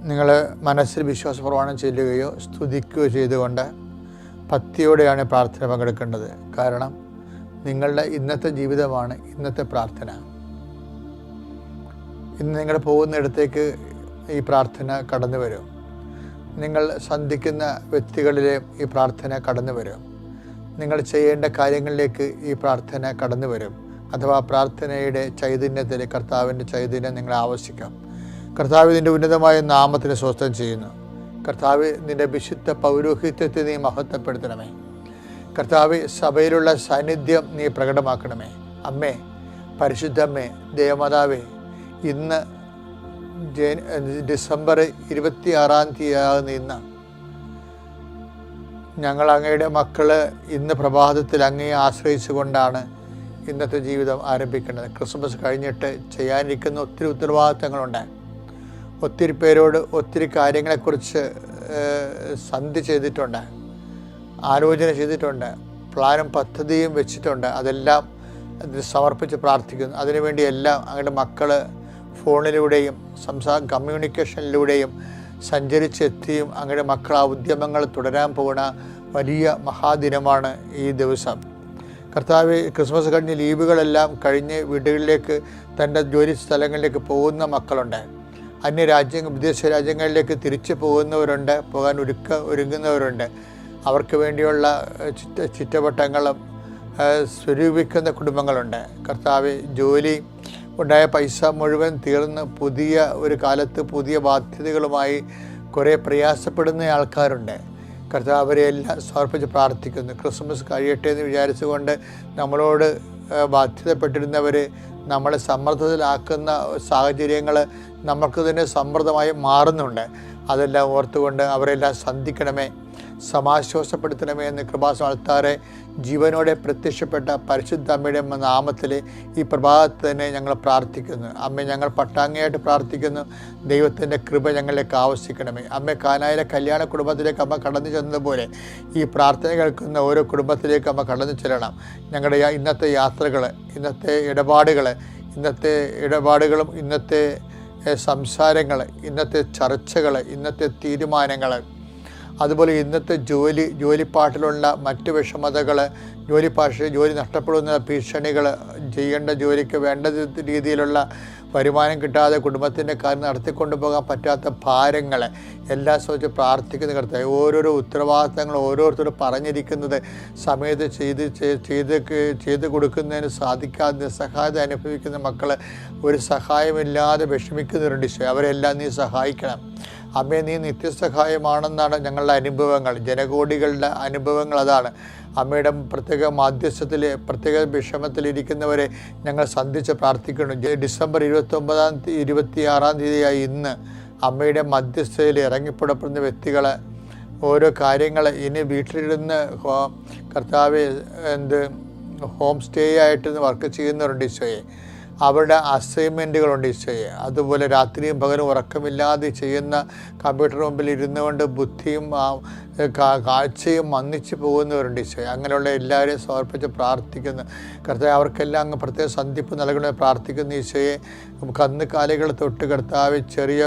നിങ്ങൾ മനസ്സിൽ വിശ്വാസപ്രമാണം ചെല്ലുകയോ സ്തുതിക്കുകയോ ചെയ്തുകൊണ്ട് ഭക്തിയോടെയാണ് പ്രാർത്ഥന പങ്കെടുക്കേണ്ടത്. കാരണം നിങ്ങളുടെ ഇന്നത്തെ ജീവിതമാണ് ഇന്നത്തെ പ്രാർത്ഥന. ഇന്ന് നിങ്ങൾ പോകുന്നിടത്തേക്ക് ഈ പ്രാർത്ഥന കടന്നു വരും. നിങ്ങൾ സന്ധിക്കുന്ന വ്യക്തികളിലെ ഈ പ്രാർത്ഥന കടന്നു വരും. നിങ്ങൾ ചെയ്യേണ്ട കാര്യങ്ങളിലേക്ക് ഈ പ്രാർത്ഥന കടന്നു വരും. അഥവാ പ്രാർത്ഥനയുടെ ചൈതന്യത്തിൽ കർത്താവിന്റെ ചൈതന്യം നിങ്ങൾ ആവശ്യിക്കാം. കർത്താവ് നിന്റെ ഉന്നതമായ നാമത്തിന് സ്വസ്ഥം ചെയ്യുന്നു. കർത്താവ് നിന്റെ വിശുദ്ധ പൗരോഹിത്യത്തെ നീ മഹത്വപ്പെടുത്തണമേ. കർത്താവ് സഭയിലുള്ള സാന്നിധ്യം നീ പ്രകടമാക്കണമേ. അമ്മേ പരിശുദ്ധമ്മേ ദേവമാതാവേ ഇന്ന് ഡിസംബർ ഇരുപത്തി ആറാം തീയതി ഇന്ന്. ഞങ്ങൾ അങ്ങയുടെ മക്കൾ ഇന്ന് പ്രഭാതത്തിൽ അങ്ങയെ ആശ്രയിച്ചുകൊണ്ടാണ് ഇന്നത്തെ ജീവിതം ആരംഭിക്കുന്നത് ക്രിസ്മസ് കഴിഞ്ഞിട്ട് ചെയ്യാനിരിക്കുന്ന ഒത്തിരി ഉത്തരവാദിത്തങ്ങളുണ്ട്. ഒത്തിരി പേരോട് ഒത്തിരി കാര്യങ്ങളെക്കുറിച്ച് സന്ധി ചെയ്തിട്ടുണ്ട് ആലോചന ചെയ്തിട്ടുണ്ട് പ്ലാനും പദ്ധതിയും വെച്ചിട്ടുണ്ട്. അതെല്ലാം സമർപ്പിച്ച് പ്രാർത്ഥിക്കുന്നു. അതിനുവേണ്ടി എല്ലാം അങ്ങയുടെ മക്കൾ ഫോണിലൂടെയും സംസാ കമ്മ്യൂണിക്കേഷനിലൂടെയും സഞ്ചരിച്ചെത്തിയും അങ്ങയുടെ മക്കൾ ആ ഉദ്യമങ്ങൾ തുടരാൻ പോകുന്ന വലിയ മഹാദിനമാണ് ഈ ദിവസം. കർത്താവ് ക്രിസ്മസ് കഴിഞ്ഞ് ലീവുകളെല്ലാം കഴിഞ്ഞ് വീടുകളിലേക്ക് തന്റെ ജോലി സ്ഥലങ്ങളിലേക്ക് പോകുന്ന മക്കളുണ്ട്. അന്യ രാജ്യങ്ങൾ വിദേശ രാജ്യങ്ങളിലേക്ക് തിരിച്ചു പോകുന്നവരുണ്ട് പോകാൻ ഒരുക്ക ഒരുങ്ങുന്നവരുണ്ട്. അവർക്ക് വേണ്ടിയുള്ള ചിറ്റ ചുറ്റ ചുറ്റവട്ടങ്ങളും സ്വരൂപിക്കുന്ന കുടുംബങ്ങളുണ്ട്. കർത്താവ് ജോലി ഉണ്ടായ പൈസ മുഴുവൻ തീർന്ന് പുതിയ ഒരു കാലത്ത് പുതിയ ബാധ്യതകളുമായി കുറേ പ്രയാസപ്പെടുന്ന ആൾക്കാരുണ്ട്. കർത്താവ് അവരെ എല്ലാം സമർപ്പിച്ച് പ്രാർത്ഥിക്കുന്നു. ക്രിസ്മസ് കഴിയട്ടെ എന്ന് വിചാരിച്ചുകൊണ്ട് നമ്മളോട് ബാധ്യതപ്പെട്ടിരുന്നവർ നമ്മളെ സമ്മർദ്ദത്തിലാക്കുന്ന സാഹചര്യങ്ങൾ നമുക്ക് തന്നെ സമ്മർദ്ദമായി മാറുന്നുണ്ട്. അതെല്ലാം ഓർത്തുകൊണ്ട് അവരെല്ലാം സന്ധിക്കണമേ. സമാശ്വാസപ്പെടുത്തണമേ എന്ന് കൃപാസമർത്താറെ ജീവനോടെ പ്രത്യക്ഷപ്പെട്ട പരിശുദ്ധ അമ്മയുടെ നാമത്തിൽ ഈ പ്രഭാതത്തിൽ തന്നെ ഞങ്ങൾ പ്രാർത്ഥിക്കുന്നു. അമ്മ ഞങ്ങൾ പട്ടാങ്ങയായിട്ട് പ്രാർത്ഥിക്കുന്നു. ദൈവത്തിന്റെ കൃപ ഞങ്ങളിലേക്ക് ആവശ്യിക്കണമേ. അമ്മ കാനായിലെ കല്യാണ കുടുംബത്തിലേക്ക് അമ്മ കടന്നു ചെന്നതുപോലെ ഈ പ്രാർത്ഥന കേൾക്കുന്ന ഓരോ കുടുംബത്തിലേക്ക് അമ്മ കടന്നു ചെല്ലണം. ഞങ്ങളുടെ ഇന്നത്തെ യാത്രകൾ ഇന്നത്തെ ഇടപാടുകൾ ഇന്നത്തെ ഇടപാടുകളും ഇന്നത്തെ സംസാരങ്ങൾ ഇന്നത്തെ ചർച്ചകൾ ഇന്നത്തെ തീരുമാനങ്ങൾ അതുപോലെ ഇന്നത്തെ ജോലി ജോലിപ്പാട്ടിലുള്ള മറ്റ് വിഷമതകൾ ജോലി പാഷ ജോലി നഷ്ടപ്പെടുന്ന ഭീഷണികൾ ചെയ്യേണ്ട ജോലിക്ക് വേണ്ട രീതിയിലുള്ള വരുമാനം കിട്ടാതെ കുടുംബത്തിന്റെ കാര്യം നടത്തിക്കൊണ്ടു പോകാൻ പറ്റാത്ത ഭാരങ്ങൾ. എല്ലാം സംബന്ധിച്ച് പ്രാർത്ഥിക്കുന്ന കർത്താവ്. ഓരോരോ ഉത്തരവാദിത്തങ്ങൾ ഓരോരുത്തരും പറഞ്ഞിരിക്കുന്നത് സമയത്ത് ചെയ്ത് ചെയ്ത് ചെയ്ത് കൊടുക്കുന്നതിന് സാധിക്കാതെ നിസ്സഹായത അനുഭവിക്കുന്ന മക്കൾ ഒരു സഹായമില്ലാതെ വിഷമിക്കുന്നവരുണ്ട് അവരെല്ലാം നീ സഹായിക്കണം. അമ്മേ നീ നിത്യസഹായമാണെന്നാണ് ഞങ്ങളുടെ അനുഭവങ്ങൾ ജനകോടികളുടെ അനുഭവങ്ങൾ അതാണ്. അമ്മയുടെ പ്രത്യേക മാധ്യസ്ഥത്തിൽ പ്രത്യേക വിഷമത്തിലിരിക്കുന്നവരെ ഞങ്ങൾ സന്ധിച്ച് പ്രാർത്ഥിക്കുന്നു. ഡിസംബർ ഇരുപത്തൊമ്പതാം തീയതി ഇരുപത്തി ആറാം തീയതിയായി ഇന്ന് അമ്മയുടെ മധ്യസ്ഥതയിൽ ഇറങ്ങിപ്പുറപ്പെടുന്ന വ്യക്തികളെ ഓരോ കാര്യങ്ങൾ ഇനി വീട്ടിലിരുന്ന് കർത്താവ് എന്ത് ഹോം സ്റ്റേ ആയിട്ട് വർക്ക് ചെയ്യുന്നവരുണ്ട് ഈശോയെ. അവരുടെ അസൈൻമെന്റുകളുണ്ട് ഈശോയെ. അതുപോലെ രാത്രിയും പകലും ഉറക്കമില്ലാതെ ചെയ്യുന്ന കമ്പ്യൂട്ടർ മുമ്പിൽ ഇരുന്നുകൊണ്ട് ബുദ്ധിയും കാഴ്ചയും മന്നിച്ച് പോകുന്നവരുണ്ട് ഈശോയെ. അങ്ങനെയുള്ള എല്ലാവരെയും സമർപ്പിച്ച് പ്രാർത്ഥിക്കുന്നു. കർത്താവ് അവർക്കെല്ലാം അങ്ങ് പ്രത്യേക സന്ധിപ്പ് നൽകണമെന്ന് പ്രാർത്ഥിക്കുന്ന ഈശോയെ. കന്ന് കാലുകൾ തൊട്ട് കർത്താവ് ചെറിയ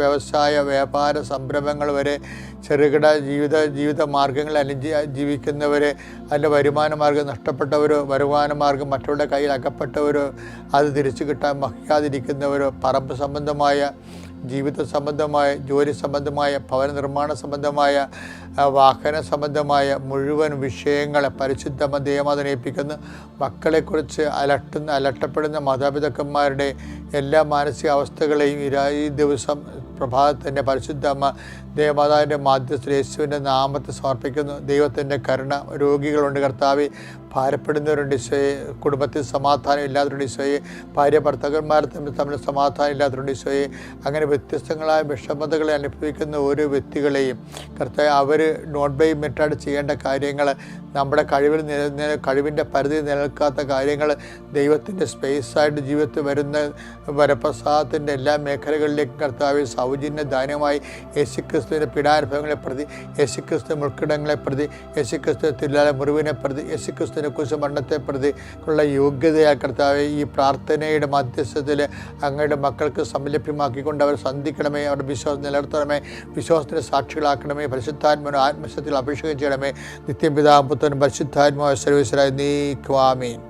വ്യവസായ വ്യാപാര സംരംഭങ്ങൾ വരെ ചെറുകിട ജീവിത ജീവിത മാർഗങ്ങൾ അനുജീ ജീവിക്കുന്നവരെ അതിന്റെ വരുമാന മാർഗം നഷ്ടപ്പെട്ടവരോ വരുമാന മാർഗം മറ്റുള്ള കയ്യിൽ അകപ്പെട്ടവരോ അത് തിരിച്ചു കിട്ടാൻ മഹിക്കാതിരിക്കുന്നവരോ പറമ്പ് സംബന്ധമായ ജീവിത സംബന്ധമായ ജോലി സംബന്ധമായ ഭവന നിർമ്മാണ സംബന്ധമായ വാഹന സംബന്ധമായ മുഴുവൻ വിഷയങ്ങളെ പരിശുദ്ധ ദേവമാതനയിപ്പിക്കുന്ന മക്കളെക്കുറിച്ച് അലട്ടുന്ന അലട്ടപ്പെടുന്ന മാതാപിതാക്കന്മാരുടെ എല്ലാ മാനസികാവസ്ഥകളെയും ഈ ദിവസം പ്രഭാതത്തിന്റെ പരിശുദ്ധ അമ്മ ദേവമാതാവിന്റെ മാധ്യസ്ഥ യേശുവിന്റെ നാമത്തെ സമർപ്പിക്കുന്നു. ദൈവത്തിന്റെ കരുണ രോഗികളുണ്ട് കർത്താവ്. ഭാരപ്പെടുന്നവരുണ്ട് ഈശോയെ കുടുംബത്തിൽ സമാധാനം ഇല്ലാത്തവരുണ്ട് ഈശോയെ ഭാര്യ ഭർത്താക്കന്മാർ തമ്മിൽ തമ്മിൽ സമാധാനം ഇല്ലാത്തവരുണ്ട് ഈശോയെ അങ്ങനെ വ്യത്യസ്തങ്ങളായ വിഷമതകളെ അനുഭവിക്കുന്ന ഓരോ വ്യക്തികളെയും കർത്താവ് അവർ നോട്ട് ബൈ മെറ്റാഡ് ചെയ്യേണ്ട കാര്യങ്ങൾ നമ്മുടെ കഴിവിൽ നില കഴിവിന്റെ പരിധി നിലനിൽക്കാത്ത കാര്യങ്ങൾ ദൈവത്തിന്റെ സ്പേസായിട്ട് ജീവിതത്തിൽ വരുന്ന വരപ്രസാദത്തിന്റെ എല്ലാ മേഖലകളിലേക്കും കർത്താവ് സൗജന്യ ദാനമായി യേശുക്രിസ്തുവിന്റെ പീഡാനുഭവങ്ങളെ പ്രതി യേശുക്രിസ്തു മുൾക്കിടങ്ങളെ പ്രതി യേശുക്രിസ്തു തില്ലാല മുറിവിനെ പ്രതി യേശുക്രിസ്തു വിശ്വാസത്തിനെ കുറിച്ച് മരണത്തെ പ്രതി ഉള്ള യോഗ്യതയാൽ കർത്താവ് ഈ പ്രാർത്ഥനയുടെ മധ്യസ്ഥത്തിൽ അങ്ങയുടെ മക്കൾക്ക് സംലഭ്യമാക്കിക്കൊണ്ട് അവർ സന്ധിക്കണമേ അവരുടെ വിശ്വാസം നിലനിർത്തണമേ വിശ്വാസത്തിന് സാക്ഷികളാക്കണമേ പരിശുദ്ധാത്മനും ആത്മശത്തിൽ അഭിഷേകം ചെയ്യണമേ. നിത്യം പുത്രൻ പരിശുദ്ധാത്മാവ് സർവീസരായി നീക്കുവാമീൻ.